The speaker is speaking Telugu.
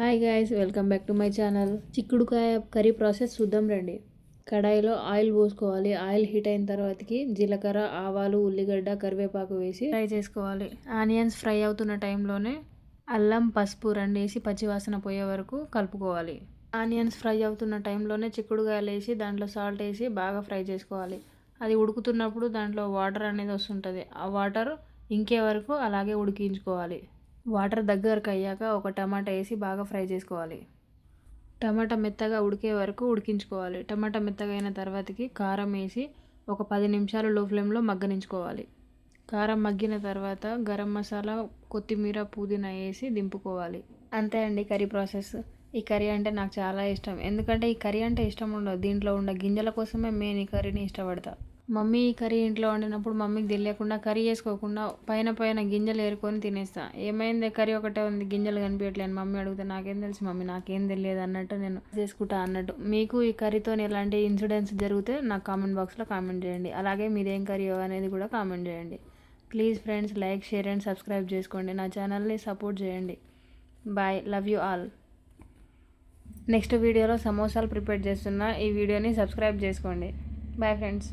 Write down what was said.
Hi guys welcome back to my channel చిక్కుడుకాయ కర్రీ ప్రాసెస్ చూద్దాం రండి. కడాయిలో ఆయిల్ పోసుకోవాలి. ఆయిల్ హీట్ అయిన తర్వాతకి జీలకర్ర ఆవాలు ఉల్లిగడ్డ కరివేపాకు వేసి ఫ్రై చేసుకోవాలి. ఆనియన్స్ ఫ్రై అవుతున్న టైంలోనే అల్లం పసుపు రెండు వేసి పచ్చివాసన పోయే వరకు కలుపుకోవాలి. ఆనియన్స్ ఫ్రై అవుతున్న టైంలోనే చిక్కుడుకాయలు వేసి దాంట్లో సాల్ట్ వేసి బాగా ఫ్రై చేసుకోవాలి. అది ఉడుకుతున్నప్పుడు దాంట్లో వాటర్ అనేది వస్తుంటుంది. ఆ వాటర్ ఇంకే వరకు అలాగే ఉడికించుకోవాలి. వాటర్ దగ్గరకు అయ్యాక ఒక టమాటా వేసి బాగా ఫ్రై చేసుకోవాలి. టమాటా మెత్తగా ఉడికే వరకు ఉడికించుకోవాలి. టమాటా మెత్తగా అయిన తర్వాతకి కారం వేసి ఒక పది నిమిషాలు లో ఫ్లేమ్లో మగ్గనించుకోవాలి. కారం మగ్గిన తర్వాత గరం మసాలా కొత్తిమీర పుదీనా వేసి దింపుకోవాలి. అంతే అండి కర్రీ ప్రాసెస్. ఈ కర్రీ అంటే నాకు చాలా ఇష్టం. ఎందుకంటే ఈ కర్రీ అంటే ఇష్టం ఉండదు. దీంట్లో ఉన్న గింజల కోసమే మేము ఈ కర్రీని ఇష్టపడతా. మమ్మీ కర్రీ ఇంట్లో వండినప్పుడు మమ్మీకి తెలియకుండా కర్రీ వేసుకోకుండా పైన పైన గింజలు ఏరుకొని తినేస్తా. ఏమైంది? కర్రీ ఒకటే ఉంది గింజలు కనిపించట్లేదు మమ్మీ అడిగితే నాకేం తెలుసు మమ్మీ నాకేం తెలియదు అన్నట్టు నేను చేసుకుంటా అన్నట్టు. మీకు ఈ కర్రీతో ఎలాంటి ఇన్సిడెంట్స్ జరిగితే నాకు కామెంట్ బాక్స్లో కామెంట్ చేయండి. అలాగే మీదేం కర్రీ అనేది కూడా కామెంట్ చేయండి. Please friends like share and subscribe చేసుకోండి. నా ఛానల్ని సపోర్ట్ చేయండి. Bye love you all. Next వీడియోలో సమోసాలు ప్రిపేర్ చేస్తున్నా ఈ వీడియోని సబ్స్క్రైబ్ చేసుకోండి. Bye friends.